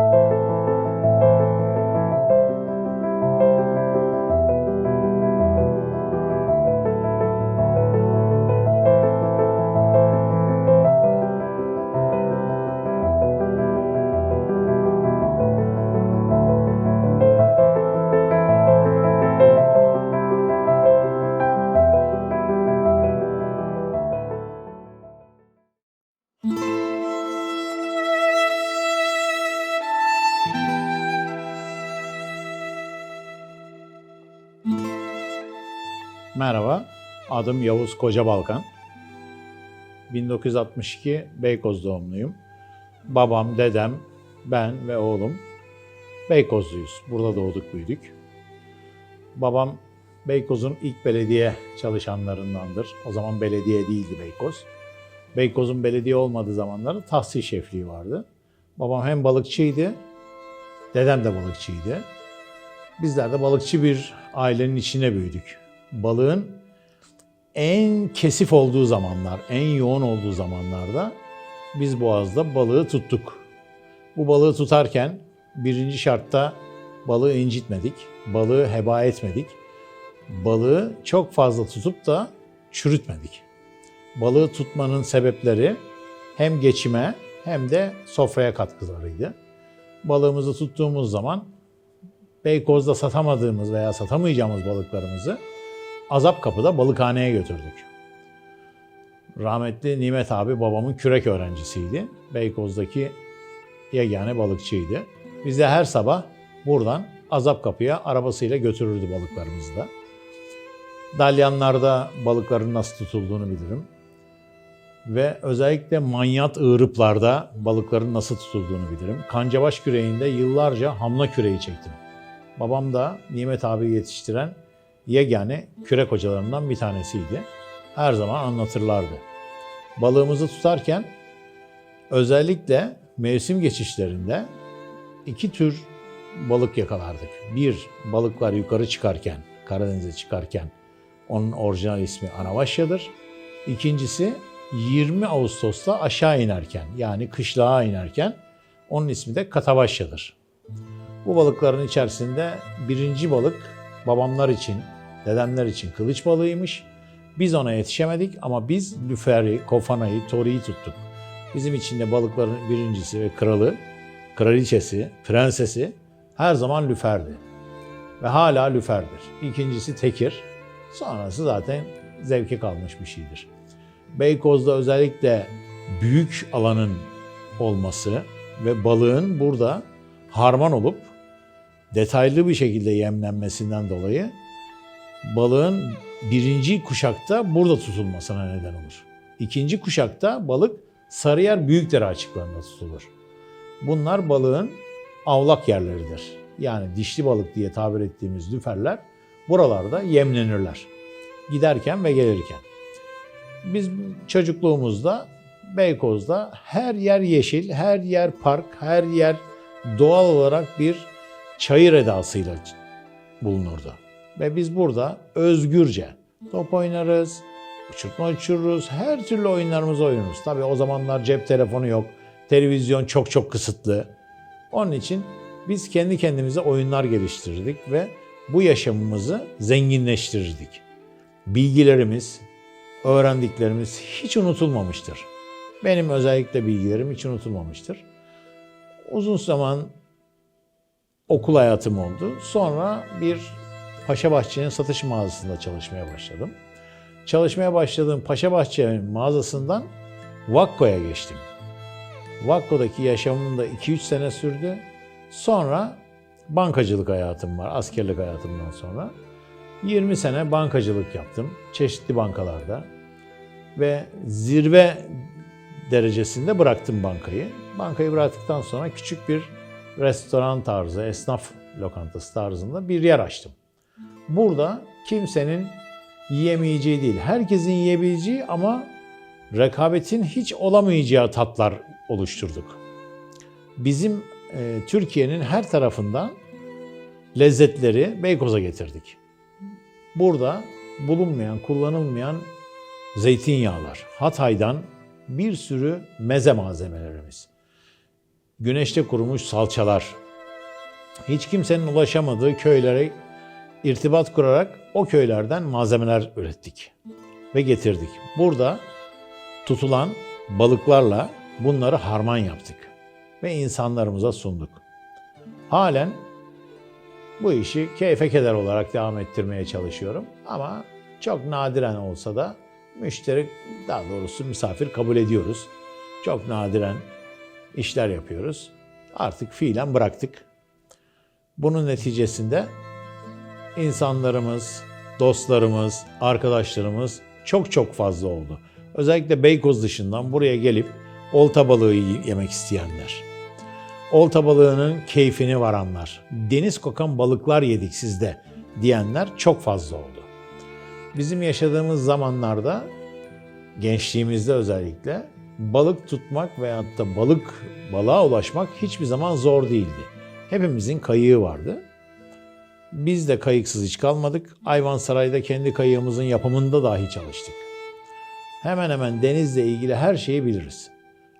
you Merhaba, adım Yavuz Koca Balkan. 1962 Beykoz doğumluyum. Babam, dedem, ben ve oğlum Beykozluyuz. Burada doğduk, büyüdük. Babam Beykoz'un ilk belediye çalışanlarındandır. O zaman belediye değildi Beykoz. Beykoz'un belediye olmadığı zamanlarda tahsil şefliği vardı. Babam hem balıkçıydı, dedem de balıkçıydı. Bizler de balıkçı bir ailenin içine büyüdük. Balığın en kesif olduğu zamanlar, en yoğun olduğu zamanlarda biz Boğaz'da balığı tuttuk. Bu balığı tutarken birinci şartta balığı incitmedik, balığı heba etmedik. Balığı çok fazla tutup da çürütmedik. Balığı tutmanın sebepleri hem geçime hem de sofraya katkılarıydı. Balığımızı tuttuğumuz zaman Beykoz'da satamadığımız veya satamayacağımız balıklarımızı Azap Kapı'da balıkhaneye götürdük. Rahmetli Nimet abi babamın kürek öğrencisiydi. Beykoz'daki yegane balıkçıydı. Biz de her sabah buradan Azap Kapı'ya arabasıyla götürürdü balıklarımızı da. Dalyanlarda balıkların nasıl tutulduğunu bilirim. Ve özellikle manyat ığırıplarda balıkların nasıl tutulduğunu bilirim. Kancabaş küreğinde yıllarca hamla küreği çektim. Babam da Nimet abi yetiştiren yegane kürek hocalarından bir tanesiydi. Her zaman anlatırlardı. Balığımızı tutarken özellikle mevsim geçişlerinde iki tür balık yakalardık. Bir, balıklar yukarı çıkarken, Karadeniz'e çıkarken onun orijinal ismi Anavaşya'dır. İkincisi 20 Ağustos'ta aşağı inerken yani kışlığa inerken onun ismi de Katavaşya'dır. Bu balıkların içerisinde birinci balık babamlar için, dedemler için kılıç balığıymış. Biz ona yetişemedik ama biz lüferi, kofanayı, toriyi tuttuk. Bizim için de balıkların birincisi ve kralı, kraliçesi, prensesi her zaman lüferdi. Ve hala lüferdir. İkincisi tekir, sonrası zaten zevke kalmış bir şeydir. Beykoz'da özellikle büyük alanın olması ve balığın burada harman olup detaylı bir şekilde yemlenmesinden dolayı balığın birinci kuşakta burada tutulmasına neden olur. İkinci kuşakta balık Sarıyer Büyükdere açıklarında tutulur. Bunlar balığın avlak yerleridir. Yani dişli balık diye tabir ettiğimiz lüferler buralarda yemlenirler. Giderken ve gelirken. Biz çocukluğumuzda Beykoz'da her yer yeşil, her yer park, her yer doğal olarak bir çayır edasıyla bulunurdu. Ve biz burada özgürce top oynarız, uçurtma uçururuz, her türlü oyunlarımızı oynarız. Tabii o zamanlar cep telefonu yok, televizyon çok çok kısıtlı. Onun için biz kendi kendimize oyunlar geliştirdik ve bu yaşamımızı zenginleştirirdik. Bilgilerimiz, öğrendiklerimiz hiç unutulmamıştır. Benim özellikle bilgilerim hiç unutulmamıştır. Uzun zaman okul hayatım oldu. Sonra bir Paşa Bahçe'nin satış mağazasında çalışmaya başladım. Çalışmaya başladığım Paşa Bahçe'nin mağazasından Vakko'ya geçtim. Vakko'daki yaşamım da 2-3 sene sürdü. Sonra bankacılık hayatım var, askerlik hayatımdan sonra. 20 sene bankacılık yaptım çeşitli bankalarda. Ve zirve derecesinde bıraktım bankayı. Bankayı bıraktıktan sonra küçük bir restoran tarzı, esnaf lokantası tarzında bir yer açtım. Burada kimsenin yiyemeyeceği değil, herkesin yiyebileceği ama rekabetin hiç olamayacağı tatlar oluşturduk. Bizim e, Türkiye'nin her tarafından lezzetleri Beykoz'a getirdik. Burada bulunmayan, kullanılmayan zeytinyağlar, Hatay'dan bir sürü meze malzemelerimiz. Güneşte kurumuş salçalar, hiç kimsenin ulaşamadığı köylere irtibat kurarak o köylerden malzemeler ürettik ve getirdik. Burada tutulan balıklarla bunları harman yaptık ve insanlarımıza sunduk. Halen bu işi keyfe keder olarak devam ettirmeye çalışıyorum ama çok nadiren olsa da müşteri daha doğrusu misafir kabul ediyoruz. Çok nadiren işler yapıyoruz. Artık fiilen bıraktık. Bunun neticesinde insanlarımız, dostlarımız, arkadaşlarımız çok çok fazla oldu. Özellikle Beykoz dışından buraya gelip olta balığı yemek isteyenler. Olta balığının keyfini varanlar, deniz kokan balıklar yedik sizde diyenler çok fazla oldu. Bizim yaşadığımız zamanlarda, gençliğimizde özellikle balık tutmak veyahut da balık balığa ulaşmak hiçbir zaman zor değildi. Hepimizin kayığı vardı. Biz de kayıksız hiç kalmadık. Ayvansaray'da kendi kayığımızın yapımında dahi çalıştık. Hemen hemen denizle ilgili her şeyi biliriz.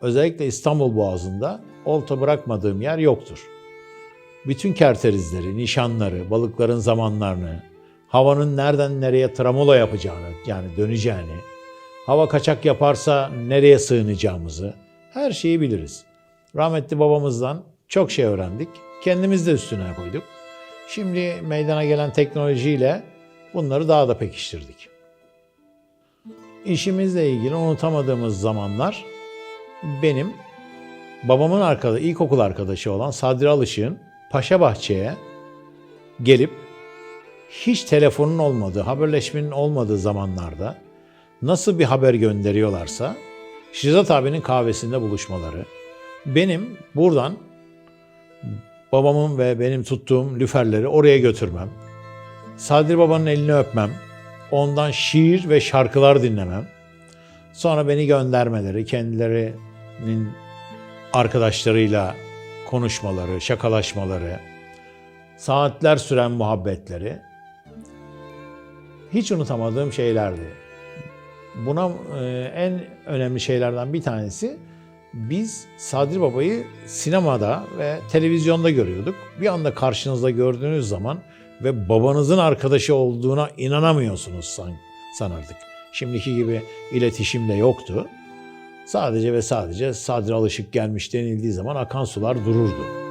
Özellikle İstanbul Boğazı'nda olta bırakmadığım yer yoktur. Bütün kerterizleri, nişanları, balıkların zamanlarını, havanın nereden nereye tramola yapacağını yani döneceğini, hava kaçak yaparsa nereye sığınacağımızı her şeyi biliriz. Rahmetli babamızdan çok şey öğrendik. Kendimiz de üstüne koyduk. Şimdi meydana gelen teknolojiyle bunları daha da pekiştirdik. İşimizle ilgili unutamadığımız zamanlar benim babamın arkadaşı, ilkokul arkadaşı olan Sadri Alışık'ın Paşa Bahçe'ye gelip hiç telefonun olmadığı, haberleşmenin olmadığı zamanlarda nasıl bir haber gönderiyorlarsa Şizat abinin kahvesinde buluşmaları, benim buradan babamın ve benim tuttuğum lüferleri oraya götürmem, Sadri babanın elini öpmem, ondan şiir ve şarkılar dinlemem, sonra beni göndermeleri, kendilerinin arkadaşlarıyla konuşmaları, şakalaşmaları, saatler süren muhabbetleri hiç unutamadığım şeylerdi. Buna e, en önemli şeylerden bir tanesi biz Sadri Baba'yı sinemada ve televizyonda görüyorduk. Bir anda karşınızda gördüğünüz zaman ve babanızın arkadaşı olduğuna inanamıyorsunuz san, sanırdık. Şimdiki gibi iletişim de yoktu. Sadece ve sadece Sadri Alışık gelmiş denildiği zaman akan sular dururdu.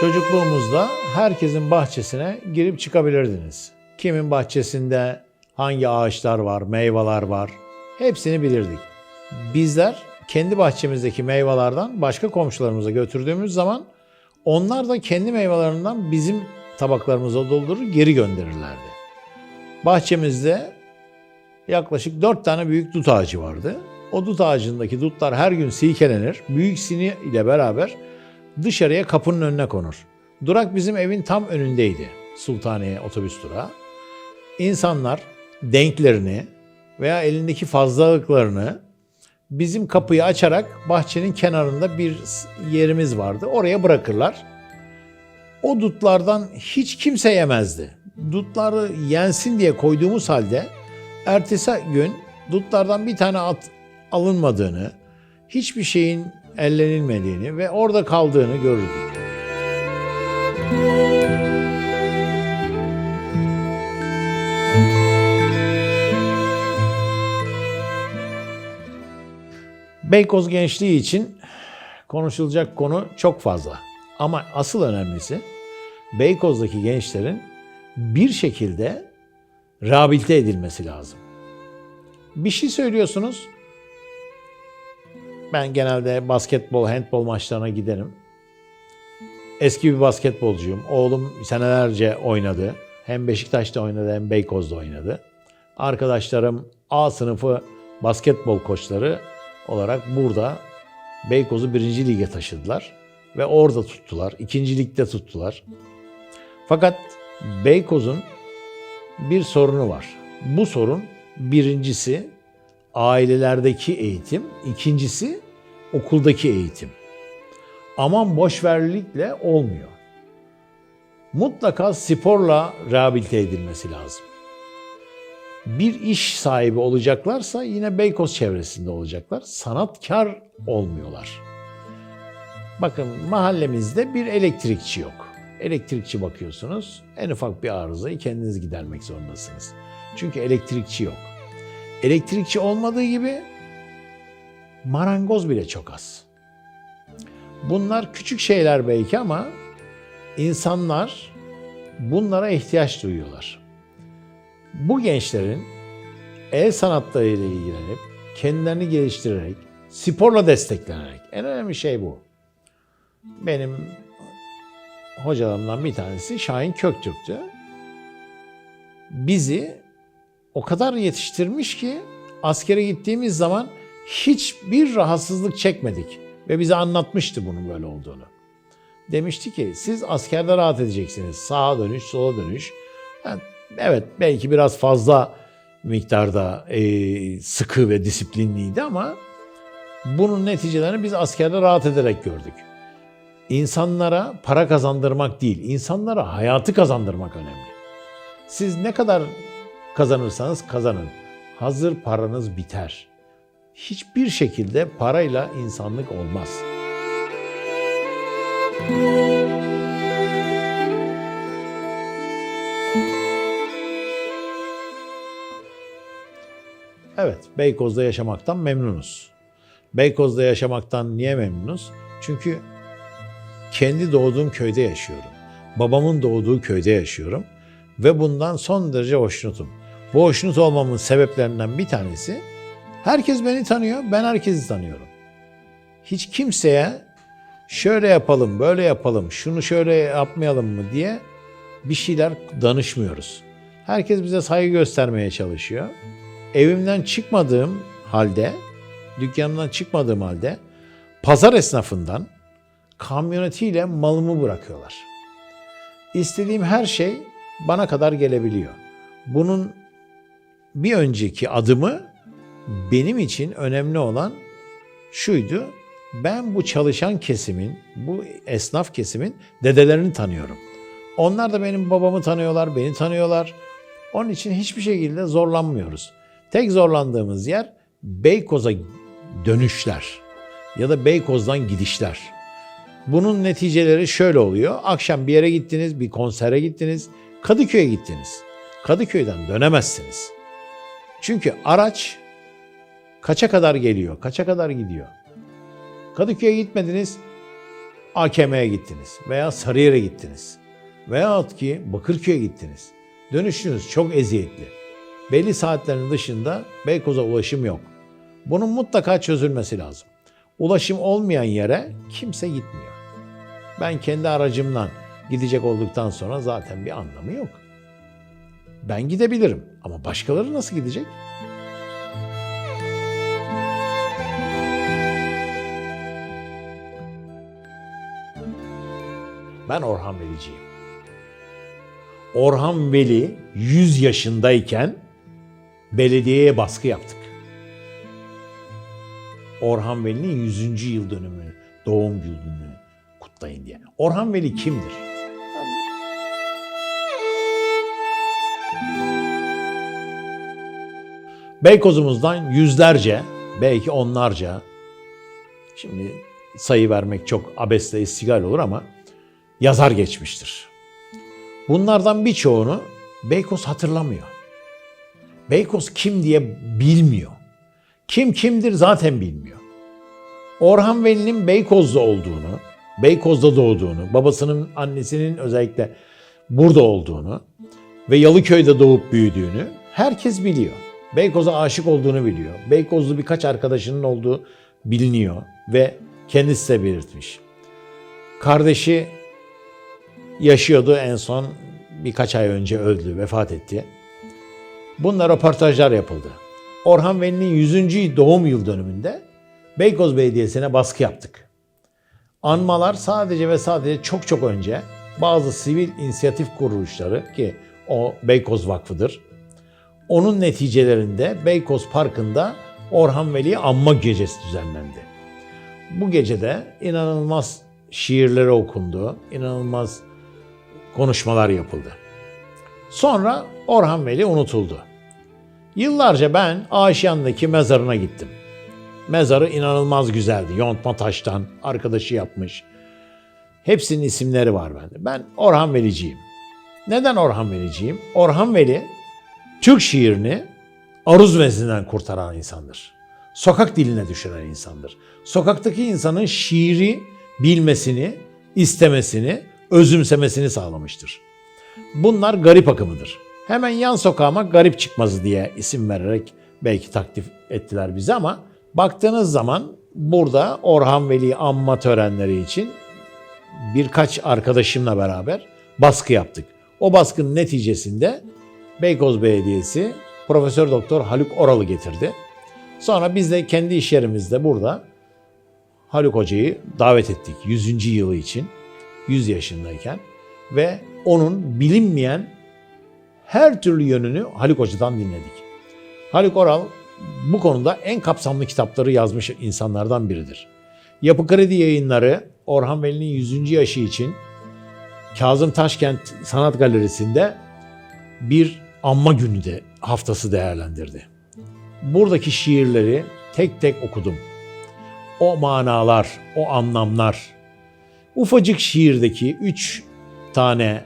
Çocukluğumuzda herkesin bahçesine girip çıkabilirdiniz. Kimin bahçesinde hangi ağaçlar var, meyveler var hepsini bilirdik. Bizler kendi bahçemizdeki meyvelerden başka komşularımıza götürdüğümüz zaman onlar da kendi meyvelerinden bizim tabaklarımıza doldurur geri gönderirlerdi. Bahçemizde yaklaşık dört tane büyük dut ağacı vardı. O dut ağacındaki dutlar her gün silkelenir. Büyük sini ile beraber dışarıya kapının önüne konur. Durak bizim evin tam önündeydi. Sultaniye otobüs durağı. İnsanlar denklerini veya elindeki fazlalıklarını bizim kapıyı açarak bahçenin kenarında bir yerimiz vardı. Oraya bırakırlar. O dutlardan hiç kimse yemezdi. Dutları yensin diye koyduğumuz halde ertesi gün dutlardan bir tane at alınmadığını, hiçbir şeyin ellenilmediğini ve orada kaldığını görürdük. Beykoz gençliği için konuşulacak konu çok fazla. Ama asıl önemlisi Beykoz'daki gençlerin bir şekilde rehabilite edilmesi lazım. Bir şey söylüyorsunuz. Ben genelde basketbol, handbol maçlarına giderim. Eski bir basketbolcuyum. Oğlum senelerce oynadı. Hem Beşiktaş'ta oynadı hem Beykoz'da oynadı. Arkadaşlarım A sınıfı basketbol koçları olarak burada Beykoz'u birinci lige taşıdılar ve orada tuttular. İkinci ligde tuttular. Fakat Beykoz'un bir sorunu var. Bu sorun birincisi ailelerdeki eğitim, ikincisi okuldaki eğitim. Aman boşverlikle olmuyor. Mutlaka sporla rehabilite edilmesi lazım. bir iş sahibi olacaklarsa yine Beykoz çevresinde olacaklar. Sanatkar olmuyorlar. Bakın mahallemizde bir elektrikçi yok. Elektrikçi bakıyorsunuz. En ufak bir arızayı kendiniz gidermek zorundasınız. Çünkü elektrikçi yok. Elektrikçi olmadığı gibi marangoz bile çok az. Bunlar küçük şeyler belki ama insanlar bunlara ihtiyaç duyuyorlar. Bu gençlerin el sanatlarıyla ilgilenip, kendilerini geliştirerek, sporla desteklenerek, en önemli şey bu. Benim hocalarımdan bir tanesi Şahin Köktürk'tü. Bizi o kadar yetiştirmiş ki askere gittiğimiz zaman hiçbir rahatsızlık çekmedik. Ve bize anlatmıştı bunun böyle olduğunu. Demişti ki siz askerde rahat edeceksiniz. Sağa dönüş, sola dönüş. Yani evet belki biraz fazla miktarda e, sıkı ve disiplinliydi ama bunun neticelerini biz askerde rahat ederek gördük. İnsanlara para kazandırmak değil, insanlara hayatı kazandırmak önemli. Siz ne kadar kazanırsanız kazanın. Hazır paranız biter. Hiçbir şekilde parayla insanlık olmaz. Evet, Beykoz'da yaşamaktan memnunuz. Beykoz'da yaşamaktan niye memnunuz? Çünkü kendi doğduğum köyde yaşıyorum. Babamın doğduğu köyde yaşıyorum ve bundan son derece hoşnutum. Bu hoşnut olmamın sebeplerinden bir tanesi herkes beni tanıyor, ben herkesi tanıyorum. Hiç kimseye şöyle yapalım, böyle yapalım, şunu şöyle yapmayalım mı diye bir şeyler danışmıyoruz. Herkes bize saygı göstermeye çalışıyor. Evimden çıkmadığım halde, dükkanımdan çıkmadığım halde pazar esnafından kamyonetiyle malımı bırakıyorlar. İstediğim her şey bana kadar gelebiliyor. Bunun bir önceki adımı benim için önemli olan şuydu. Ben bu çalışan kesimin, bu esnaf kesimin dedelerini tanıyorum. Onlar da benim babamı tanıyorlar, beni tanıyorlar. Onun için hiçbir şekilde zorlanmıyoruz. Tek zorlandığımız yer Beykoz'a dönüşler ya da Beykoz'dan gidişler. Bunun neticeleri şöyle oluyor. Akşam bir yere gittiniz, bir konsere gittiniz, Kadıköy'e gittiniz. Kadıköy'den dönemezsiniz. Çünkü araç kaça kadar geliyor, kaça kadar gidiyor. Kadıköy'e gitmediniz, AKM'ye gittiniz veya Sarıyer'e gittiniz. Veyahut ki Bakırköy'e gittiniz. Dönüşünüz çok eziyetli. Belli saatlerin dışında Beykoz'a ulaşım yok. Bunun mutlaka çözülmesi lazım. Ulaşım olmayan yere kimse gitmiyor. Ben kendi aracımdan gidecek olduktan sonra zaten bir anlamı yok. Ben gidebilirim ama başkaları nasıl gidecek? Ben Orhan Veliciyim. Orhan Veli 100 yaşındayken belediyeye baskı yaptık. Orhan Veli'nin 100. yıl dönümü, doğum gününü kutlayın diye. Orhan Veli kimdir? Beykozumuzdan yüzlerce, belki onlarca, şimdi sayı vermek çok abesle istigal olur ama yazar geçmiştir. Bunlardan birçoğunu Beykoz hatırlamıyor. Beykoz kim diye bilmiyor. Kim kimdir zaten bilmiyor. Orhan Veli'nin Beykoz'da olduğunu, Beykoz'da doğduğunu, babasının, annesinin özellikle burada olduğunu ve Yalıköy'de doğup büyüdüğünü herkes biliyor. Beykoz'a aşık olduğunu biliyor. Beykozlu birkaç arkadaşının olduğu biliniyor ve kendisi de belirtmiş. Kardeşi yaşıyordu en son birkaç ay önce öldü, vefat etti. Bunlar röportajlar yapıldı. Orhan Veli'nin 100. doğum yıl dönümünde Beykoz Belediyesi'ne baskı yaptık. Anmalar sadece ve sadece çok çok önce bazı sivil inisiyatif kuruluşları ki o Beykoz Vakfı'dır. Onun neticelerinde Beykoz Parkı'nda Orhan Veli Anma Gecesi düzenlendi. Bu gecede inanılmaz şiirleri okundu, inanılmaz konuşmalar yapıldı. Sonra Orhan Veli unutuldu. Yıllarca ben Aşiyan'daki mezarına gittim. Mezarı inanılmaz güzeldi. Yontma taştan arkadaşı yapmış. Hepsinin isimleri var bende. Ben Orhan Veliciyim. Neden Orhan Veliciyim? Orhan Veli Türk şiirini aruz vezninden kurtaran insandır. Sokak diline düşüren insandır. Sokaktaki insanın şiiri bilmesini, istemesini, özümsemesini sağlamıştır. Bunlar garip akımıdır. Hemen yan sokağıma garip çıkmazı diye isim vererek belki takdir ettiler bizi ama baktığınız zaman burada Orhan Veli anma törenleri için birkaç arkadaşımla beraber baskı yaptık. O baskının neticesinde Beykoz Belediyesi Profesör Doktor Haluk Oral'ı getirdi. Sonra biz de kendi iş yerimizde burada Haluk Hoca'yı davet ettik 100. yılı için 100 yaşındayken ve onun bilinmeyen her türlü yönünü Haluk Hoca'dan dinledik. Haluk Oral bu konuda en kapsamlı kitapları yazmış insanlardan biridir. Yapı Kredi Yayınları Orhan Veli'nin 100. yaşı için Kazım Taşkent Sanat Galerisi'nde bir anma günü de haftası değerlendirdi. Buradaki şiirleri tek tek okudum. O manalar, o anlamlar, ufacık şiirdeki üç tane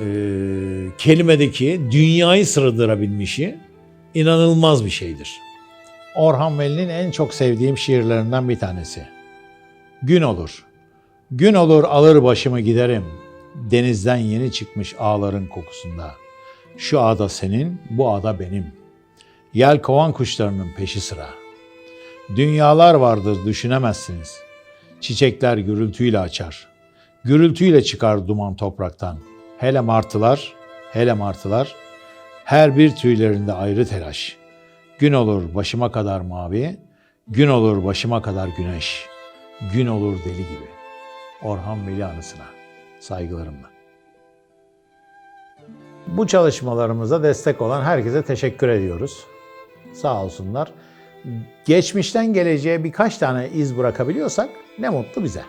e, kelimedeki dünyayı sığdırabilmişi inanılmaz bir şeydir. Orhan Veli'nin en çok sevdiğim şiirlerinden bir tanesi. Gün olur. Gün olur alır başımı giderim. Denizden yeni çıkmış ağların kokusunda. Şu ağda senin, bu ağda benim. Yel kovan kuşlarının peşi sıra. Dünyalar vardır düşünemezsiniz. Çiçekler gürültüyle açar. Gürültüyle çıkar duman topraktan. Hele martılar, hele martılar. Her bir tüylerinde ayrı telaş. Gün olur başıma kadar mavi, gün olur başıma kadar güneş. Gün olur deli gibi. Orhan Veli anısına saygılarımla. Bu çalışmalarımıza destek olan herkese teşekkür ediyoruz. Sağ olsunlar. Geçmişten geleceğe birkaç tane iz bırakabiliyorsak ne mutlu bize.